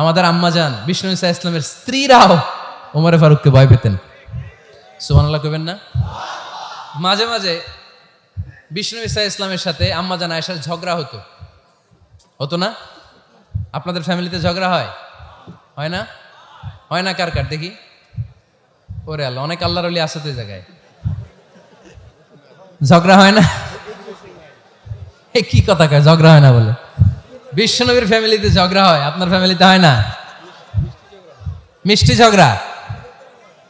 আমাদের আম্মাজান বিষ্ণু ইসা ইসলামের স্ত্রীরাও ওমরে ফারুককে ভয় পেতেন। সুবহানাল্লাহ কবেন না? মাঝে মাঝে বিষ্ণু ইসা ইসলামের সাথে আম্মা আম্মাজান আয়েশার ঝগড়া হতো। হতো না? আপনাদের ফ্যামিলিতে ঝগড়া হয়? হয় না? হয় না কার কার? দেখি। ওরে আল্লাহ, অনেক আল্লাহর অলি আছে তো জায়গায়। ঝগড়া হয় না? এ কি কথা কয়? ঝগড়া হয় না বলে। বিশ্বনবীর ফ্যামিলিতে ঝগড়া হয়, আপনার ফ্যামিলিতে হয় না? মিষ্টি ঝগড়া?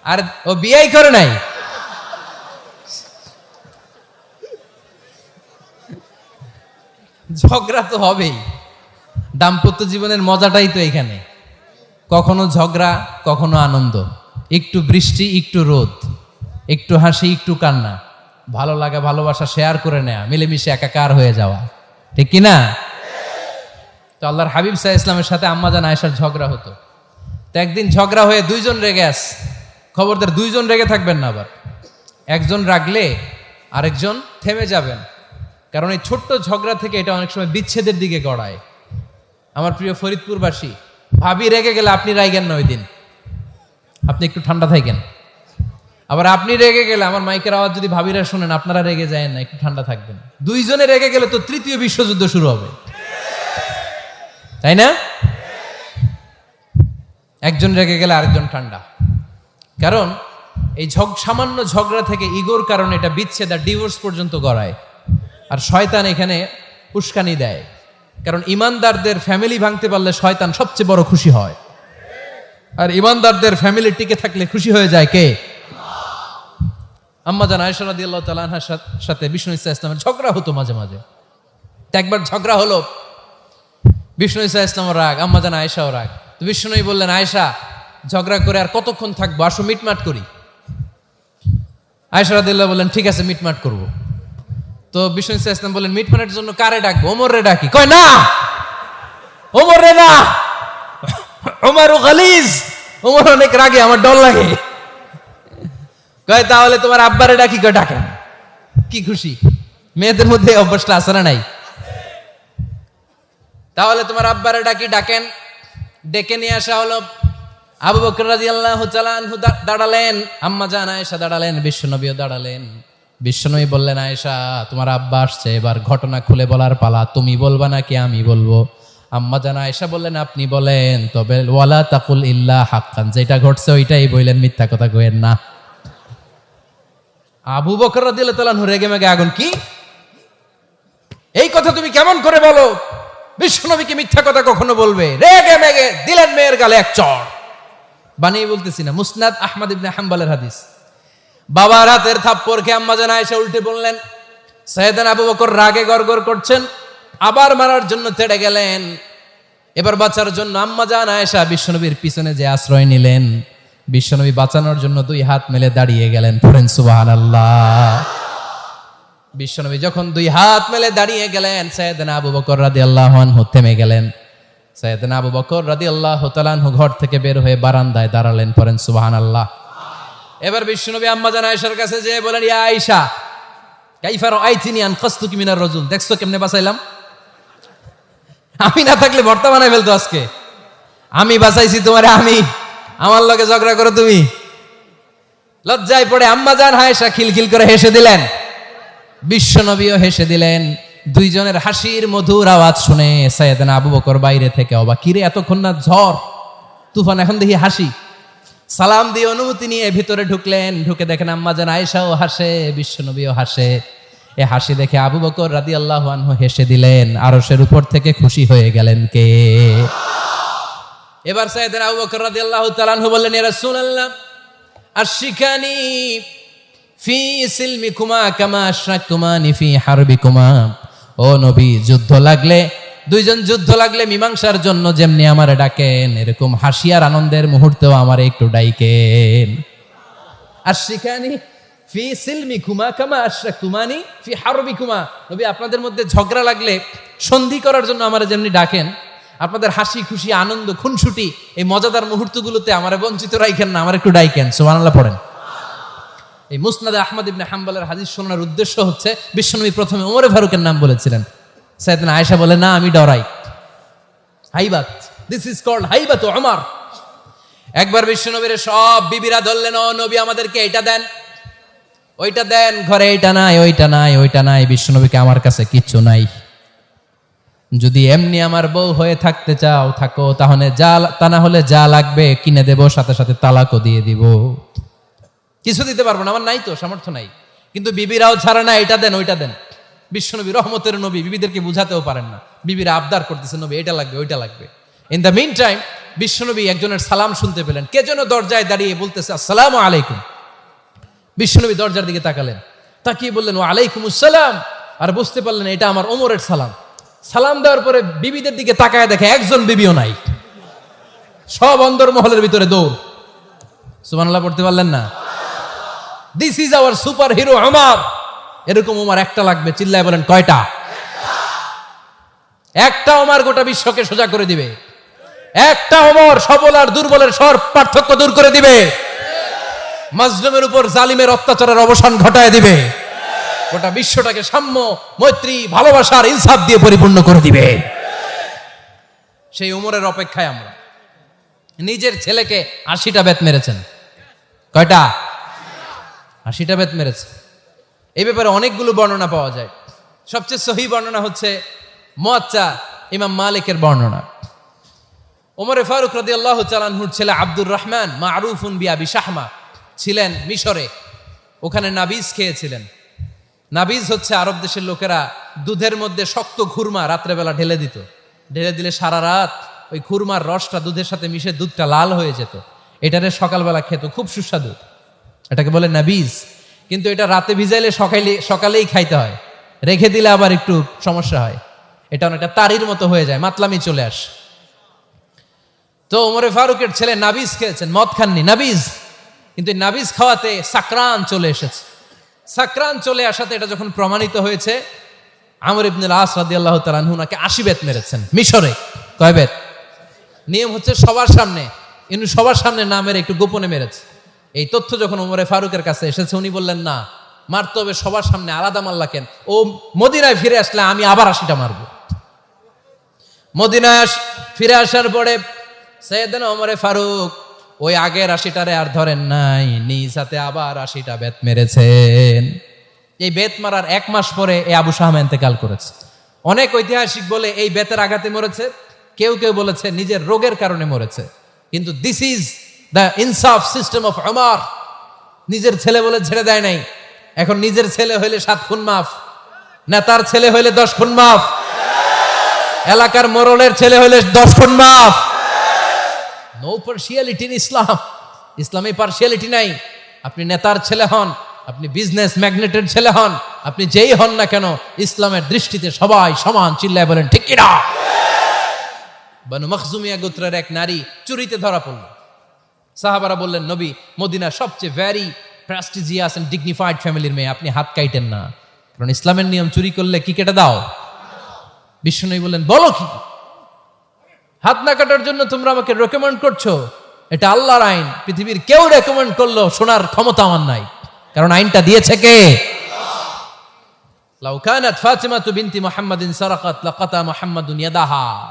আর ও বিয়াই করে নাই। ঝগড়া তো হবেই। দাম্পত্য জীবনের মজাটাই তো এখানে। কখনো ঝগড়া, কখনো আনন্দ। একটু বৃষ্টি, একটু রোদ। একটু হাসি, একটু কান্না। ভালো লাগা, ভালোবাসা শেয়ার করে নেয়া। মিলেমিশে একাকার হয়ে যাওয়া। ঠিক কি না তো আল্লাহর হাবিব সাহা ইসলামের সাথে আম্মাজান আয়েশার ঝগড়া হতো। তো একদিন ঝগড়া হয়ে দুইজন রেগে আস খবরদার দুইজন রেগে থাকবেন না আবার। একজন রাগলে আরেকজন থেমে যাবেন। কারণ এই ছোট্ট ঝগড়া থেকে এটা অনেক সময় বিচ্ছেদের দিকে গড়ায়। আমার প্রিয় ফরিদপুরবাসী, ভাবি রেগে গেলে আপনি রাইগেন না ওই দিন আপনি একটু ঠান্ডা থাকেন। আবার আপনি রেগে গেলে, আমার মাইকের আওয়াজ যদি ভাবিরা শুনেন, আপনারা রেগে যায় না, একটু ঠান্ডা থাকবেন। দুইজনে রেগে গেলে তো তৃতীয় বিশ্বযুদ্ধ শুরু হবে। তাই না? একজন রেগে গেলে আরেকজন ঠান্ডা। কারণ এই ঝগ, সামান্য ঝগড়া থেকে ইগোর কারণে এটা বিচ্ছেদ আর ডিভোর্স পর্যন্ত গড়ায়। আর শয়তান এখানে উস্কানি দেয়। কারণ ইমানদারদের ফ্যামিলি ভাঙতে পারলে শয়তান সবচেয়ে বড় খুশি হয়। আর ইমানদারদের ফ্যামিলি টিকে থাকলে খুশি হয়ে যায় কে? আম্মা জান আয়সা রাদি আল্লাহ তালাহার সাথে বিষ্ণু ইসা ইসলামের ঝগড়া হতো মাঝে মাঝে। একবার ঝগড়া হলো বিষ্ণু ইসা ইসলামের রাগ, আম্মা জান আয়সাও রাগ। তো বিষ্ণুই বললেন আয়সা ঝগড়া করে আর কতক্ষণ থাকব? আসো, মিটমাট করি। আয়সা রাদিল্লাহ বললেন, ঠিক আছে, মিটমাট করব। তো বিষ্ণু ইসা ইসলাম বললেন, মিটমাটের জন্য কারে ডাকবো? ওমর রে ডাকি। কয়, না! ওমর রে না! ওমর গালিজ! ওমর অনেক রাগে, আমার ডর লাগে। কয়, তাহলে তোমার আব্বারে ডাকি? কয়, ডাকেন। কি খুশি। মেয়েদের মধ্যে অভ্যাসটা আছে না নাই? তাহলে তোমার আব্বারে ডাকি, ডাকেন। ডেকে নিয়ে আসা হলো। আবু বকর তাআলা আনহু দাঁড়ালেন। আম্মা জান আয়েশা দাঁড়ালেন, বিশ্বনবীও দাঁড়ালেন। বিশ্বনবী বললেন, আয়েশা, তোমার আব্বা আসছে, এবার ঘটনা খুলে বলার পালা, তুমি বলবা নাকি আমি বলব? আম্মা জান আয়েশা বললেন, আপনি বলেন, তবে ওয়ালা তাকুল ইল্লা হাক্কান, যেটা ঘটছে ওইটাই বললেন মিথ্যা কথা কইেন না। আবু বকর রাদিয়াল্লাহু তাআলা রেগে মেগে আগুন কি? এই কথা তুমি কেমন করে বলো? বিশ্বনবীকে মিথ্যা কথা কখনো বলবে? রেগে মেগে দিলেন মেয়ের গালে এক চড়। বানিয়ে বলতেছি না, মুসনাদ আহমদ ইবনে হাম্বালের হাদিস। বাবার হাতের থাপ্পড় খেয়ে আম্মা জানা এসে উল্টে বললেন, সৈয়দান আবু বকর রাগে গড়গড় করছেন, আবার মারার জন্য তেড়ে গেলেন। এবার বাঁচার জন্য আম্মা জান আয়েশা বিশ্বনবীর পিছনে যে আশ্রয় নিলেন বিশ্বনবী বাঁচানোর জন্য দুই হাত মেলে দাঁড়িয়ে গেলেন, পড়েন সুবহানাল্লাহ। বিশ্বনবী যখন দুই হাত মেলে দাঁড়িয়ে গেলেন সৈয়দনা আবু বকর রাদি আল্লাহ থেমে গেলেন। সৈয়দনা আবু বকর রাদি আল্লাহ তালানহু ঘর থেকে বের হয়ে বারান্দায় দাঁড়ালেন, পড়েন সুবাহান আল্লাহ এবার বিশ্বনবী আম্মা জান আয়েশার কাছে যে বলেন, ইয়া আয়েশা কাইফার আইতিনি আন কস্তুকি মিনার রজুল? দেখছ, কেমনে বাঁচাইলাম? আমি না থাকলে ভর্তা বানাই ফেলতো আজকে। আমি বাঁচাইছি তোমারে, আমি। আমার লগে ঝগড়া করো তুমি। লজ্জায় পড়ে আম্মা জান হায়েশা খিলখিল করে হেসে দিলেন। বিশ্বনবীও হেসে দিলেন, দুইজনের হাসির মধুর আওয়াজ শুনে সৈয়দনা আবু বকর বাইরে থেকে অবা কিরে এতক্ষণ না ঝড়? তুফান এখন দেখি হাসি। সালাম দিয়ে অনুমতি নিয়ে ভিতরে ঢুকলেন, ঢুকে দেখেন আম্মা যেন আয়েশাও হাসে, বিশ্বনবীও হাসে। এ হাসি দেখে আবু বকর রাদি আল্লাহ আনহু হেসে দিলেন আরসের উপর থেকে খুশি হয়ে গেলেন কে? এবার সৈয়দনা আবু বকর রাদি আল্লাহ তালানহু বললেন এ আর আশিকানি ফি সিলমিকুমা কামা আশরাকুমানি ফি হারবিকুমা। ও নবী, যুদ্ধ লাগলে, দুইজন যুদ্ধ লাগলে মীমাংসার জন্য যেমনি আমারে ডাকেন, এরকম হাসি আর আনন্দের মুহূর্তেও আমারে একটু ডাইকেন। আর শিখানি ফি সিলমি কুমা কামা আশরাকুমানি ফি হারবি কুমা নবী, আপনাদের মধ্যে ঝগড়া লাগলে সন্ধি করার জন্য আমারে যেমনি ডাকেন, আপনাদের হাসি খুশি, আনন্দ, খুনসুটি, এই মজাদার মুহূর্তগুলোতে আমারে বঞ্চিত রাইখেন না, আমার একটু ডাইকেন, সুবহানাল্লাহ পড়েন। এই মুসনাদে আহমদ ইবনে হাম্বলের হাদিস শোনার উদ্দেশ্য হচ্ছে, বিশ্বনবী প্রথমে ওমরে ফারুকের নাম বলেছিলেন। সাইদিন আয়েশা বলে, না, আমি ডরাই। হাইবাত দিস ইজ কল্ড হাইবাতু আমার একবার বিশ্বনবীর সব বিবিরা ধরলেন, ও নবী, আমাদেরকে এটা দেন। ওইটা দেন, ঘরে এইটা নাই, ওইটা নাই ওইটা নাই, বিশ্বনবীকে আমার কাছে কিচ্ছু নাই। যদি এমনি আমার বউ হয়ে থাকতে চাও, থাকো, তাহলে যা, তা না হলে যা লাগবে, কিনে দেব, সাথে সাথে তালাকও দিয়ে দিব। কিছু দিতে পারব না, আমার নাই তো, সামর্থ্য নাই। কিন্তু বিবিরাও ছাড়ে না, এটা দেন, ওইটা দেন। বিশ্বনবী রহমতের নবী, বিবিদেরকে বুঝাতেও পারেন না। বিবিরা আবদার করতেছে, নবী, এটা লাগবে, ওইটা লাগবে। ইন দ্য মিন টাইম বিশ্বনবী একজনের সালাম শুনতে পেলেন। কে যেন দরজায় দাঁড়িয়ে বলতেছে, আসসালাম আলাইকুম। বিশ্বনবী দরজার দিকে তাকালেন। তাকিয়ে বললেন ও আলাইকুম আসসালাম আর বুঝতে পারলেন, এটা আমার ওমরের সালাম। সালাম দেওয়ার পরে বিবিদের দিকে তাকায় দেখে একজন বিবিও নাই। সব অন্দর মহলের ভিতরে দৌড়। সুবহানাল্লাহ, পড়তে পারলেন না? This is our super hero আমার এরকম ওমার একটা লাগবে, চিল্লায় বলেন, কয়টা? একটা ওমার গোটা বিশ্বকে সোজা করে দিবে। একটা ওমর সবল আর দুর্বলের সর পার্থক্য দূর করে দিবে। মাজলুমের উপর জালিমের অত্যাচারের অবসান ঘটায় দিবে। গোটা বিশ্বটাকে সাম্য, মৈত্রী, ভালোবাসার ইনসাফ দিয়ে পরিপূর্ণ করে দিবে। সেই উমরের অপেক্ষায় আমরা। নিজের ছেলেকে আশিটা বেত মেরেছেন। কয়টা? আশিটা বেত মেরেছে। এই ব্যাপারে অনেকগুলো বর্ণনা পাওয়া যায়। সবচেয়ে সহি বর্ণনা হচ্ছে মোয়াচ্চা ইমাম মালিকের বর্ণনা। ওমরে ফারুক রাদি আল্লাহ চালানহুর ছেলে আব্দুর রহমান মারুফুন বিয়াবি শাহমা ছিলেন মিশরে। ওখানে নাবিজ খেয়েছিলেন। নাবিজ হচ্ছে আরব দেশের লোকেরা দুধের মধ্যে শক্ত খুরমা রাত্রেবেলা ঢেলে দিত। ঢেলে দিলে সারা রাত ওই খুরমার রসটা দুধের সাথে মিশে দুধটা লাল হয়ে যেত। এটারে সকালবেলা খেত, খুব সুস্বাদু। এটাকে বলে নাবিজ। কিন্তু এটা রাতে ভিজাইলে সকালে সকালেই খাইতে হয়। রেখে দিলে আবার একটু সমস্যা হয়। এটা অনেকটা তারির মতো হয়ে যায়, মাতলামি চলে আসে। তো ওমরে ফারুকের ছেলে নাবিজ খেয়েছেন, মদ খাননি, নাবিজ। কিন্তু নাবিজ খাওয়াতে সাকরান চলে এসেছে। সাকরান চলে আসাতে এটা যখন প্রমাণিত হয়েছে, আমর ইবনুল আস রাদি আল্লাহ তালানহু নাকি আশি বেত মেরেছেন, মিশরে। কয় বেত? নিয়ম হচ্ছে সবার সামনে। ইনু সবার সামনে না মেরে একটু গোপনে মেরেছে। এই তথ্য যখন ওমরে ফারুকের কাছে এসেছে, উনি বললেন, না, মারতে হবে, সবার সামনে আলাদা মাল্লা কেন? ও মদিনায় ফিরে আসলে আমি আবার আশিটা মারবো। মদিনায় ফিরে আসার পরে সৈয়দনা ওমরে ফারুক ওই আগের আশিটারে আর ধরেন নাই, নিজ হাতে আবার আশিটা বেত মেরেছেন। এই বেত মারার এক মাস পরে এই আবু সাহাম এতেকাল করেছে। অনেক ঐতিহাসিক বলে এই বেতের আঘাতে মরেছে, কেউ কেউ বলেছে নিজের রোগের কারণে মরেছে, কিন্তু দিস ইজ দ্য ইনসাফ সিস্টেম অফ আমার নিজের ছেলে বলে ছেড়ে দেয় নাই। এখন নিজের ছেলে হইলে সাত খুন মাফ। নেতার ছেলে হইলে দশ খুন মাফ। এলাকার মোরলের ছেলে হইলে দশ খুন মাফ। নো পার্সিয়ালিটি ইন ইসলাম ইসলামে পার্সিয়ালিটি নাই। আপনি নেতার ছেলে হন, আপনি বিজনেস ম্যাগনেটের ছেলে হন, আপনি যেই হন না কেন, ইসলামের দৃষ্টিতে সবাই সমান চিল্লায় বলেন, ঠিক কিনা? বানু মখজুমিয়া গোত্রের এক নারী চুরিতে ধরা পড়ল। সাহাবারা বললেন, নবী মদিনা সবচেয়ে ভ্যারি প্রেস্টিজিয়াস এন্ড ডিগনিফাইড ফ্যামিলির মেয়ে, আপনি হাত কাইটেন না। কারণ ইসলামের নিয়ম চুরি করলে কি কেটে দাও? বিষ্ণু বললেন, বলো কি? হাত না কাটার জন্য তোমরা আমাকে রেকমেন্ড করছ? এটা আল্লাহর আইন। পৃথিবীর কেউ রেকমেন্ড করল শোনার ক্ষমতা আমার নাই। কারণ আইনটা দিয়েছে কে? লাউ কানাত ফাতিমাতু বিনতি মুহাম্মাদিন সারাকাত, লাকাতা মুহাম্মাদুন ইয়াদাহা।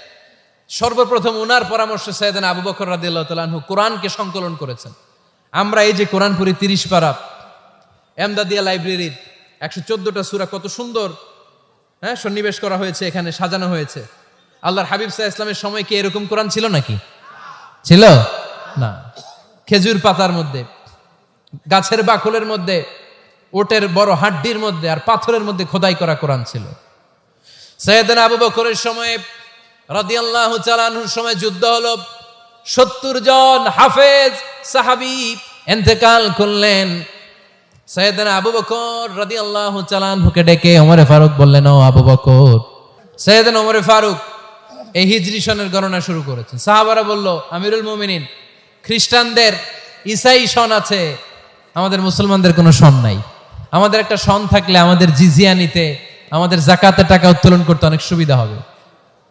সর্বপ্রথম উনার পরামর্শে সৈয়দান আবু বকর রাদিয়াল্লাহু তাআলা আনহু কোরআনকে সংকলন করেছেন। আমরা এই যে কোরআন পড়ি তিরিশ পারা এমদাদিয়া লাইব্রেরির একশো চোদ্দটা সুরা কত সুন্দর হ্যাঁ সন্নিবেশ করা হয়েছে, এখানে সাজানো হয়েছে। আল্লাহর হাবিব সাহা ইসলামের সময় কি এরকম কোরআন ছিল নাকি? ছিল? না। খেজুর পাতার মধ্যে, গাছের বাকলের মধ্যে, ওটের বড় হাড্ডির মধ্যে আর পাথরের মধ্যে খোদাই করা কোরআন ছিল। সৈয়দিন আবু বকরের সময় রাদিয়াল্লাহু চালানহুর সময় যুদ্ধ হলো। সত্তর জন হাফেজ, সাহাবি এন্তেকাল করলেন। সৈয়দিন আবু বকর রাদিয়াল্লাহু চালানহুকে ডেকে ওমরে ফারুক বললেন, ও আবু বকর, সৈয়দিন ওমরে ফারুক এই হিজরি সনের গণনা শুরু করেছেন। সাহাবারা বলল, আমিরুল মুমিনিন, খ্রিস্টানদের ইসাই সন আছে, আমাদের মুসলমানদের কোনো সন নাই। আমাদের একটা সন থাকলে আমাদের জিজিয়া নিতে আমাদের জাকাতের টাকা উত্তোলন করতে অনেক সুবিধা হবে।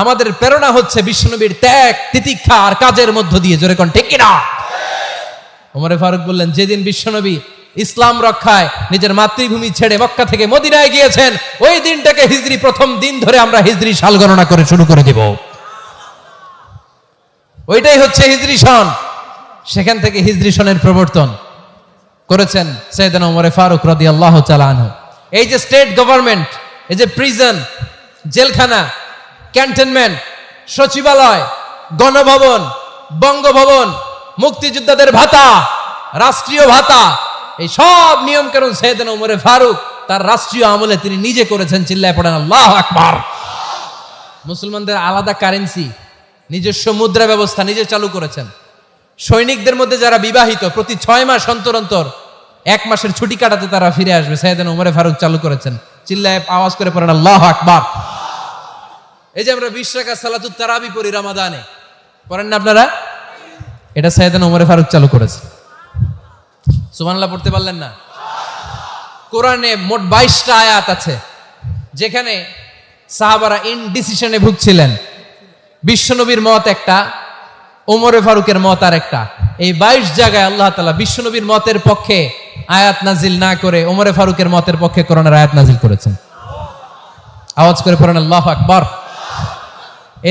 আমাদের প্রেরণা হচ্ছে বিষ্ণুনবীর ত্যাগ তিতিক্ষা আর কাজের মধ্য দিয়ে। জোরে কোন ঠিক কিনা? ওমরে ফারুক বললেন, যেদিন বিশ্বনবী ইসলাম রক্ষায় নিজের মাতৃভূমি ছেড়ে মক্কা থেকে মদিনায় গিয়েছেন, ওই দিনটাকে হিজরি প্রথম দিন ধরে আমরা হিজরি সাল গণনা করে শুরু করে দেব। ওইটাই হচ্ছে হিজরি সন। সেখান থেকে হিজরি সনের প্রবর্তন করেছেন সৈয়দান ওমরে ফারুক রদি আল্লাহ চালানহ এই যে স্টেট গভর্নমেন্ট, এই যে প্রিজন, জেলখানা ক্যান্টনমেন্ট, সচিবালয়, গণভবন, বঙ্গভবন, মুক্তিযোদ্ধাদের ভাতা, রাষ্ট্রীয় ভাতা, এই সব নিয়ম কানুন সৈয়দান ওমরে ফারুক তার রাষ্ট্রীয় আমলে তিনি নিজে করেছেন, চিল্লায় পড়েন, আল্লাহ আকবার। মুসলমানদের আলাদা কারেন্সি নিজস্ব মুদ্রা ব্যবস্থা নিজে চালু করেছেন। সৈনিকদের মধ্যে যারা বিবাহিত, প্রতি ছয় মাস অন্তর অন্তর, এক মাসের ছুটি কাটাতে তারা ফিরে আসবে সাইদান উমরে ফারুক চালু করেছেন। চিল্লায় আওয়াজ করে পড়েন, আল্লাহ আকবার। এই যে আমরা বিশ টাকা সালাতুত তারাবি পড়ি রামাদানে। পড়েন না আপনারা? এটা সাইদান ওমরে ফারুক চালু করেছে। সুবহানাল্লাহ, পড়তে পারলেন না? কোরআনে মোট বাইশটা আয়াত আছে, যেখানে সাহাবারা ইনডিসিশনে ভুগছিলেন। বিশ্বনবীর মত একটা, ওমরে ফারুকের মত আর একটা। এই বাইশ জায়গায় আল্লাহ তালা বিশ্বনবীর মতের পক্ষে আয়াত নাজিল না করে ওমরে ফারুকের মতের পক্ষে কোরআনের আয়াত নাজিল করেছেন। আওয়াজ করে পড়েন, আল্লাহ আকবর।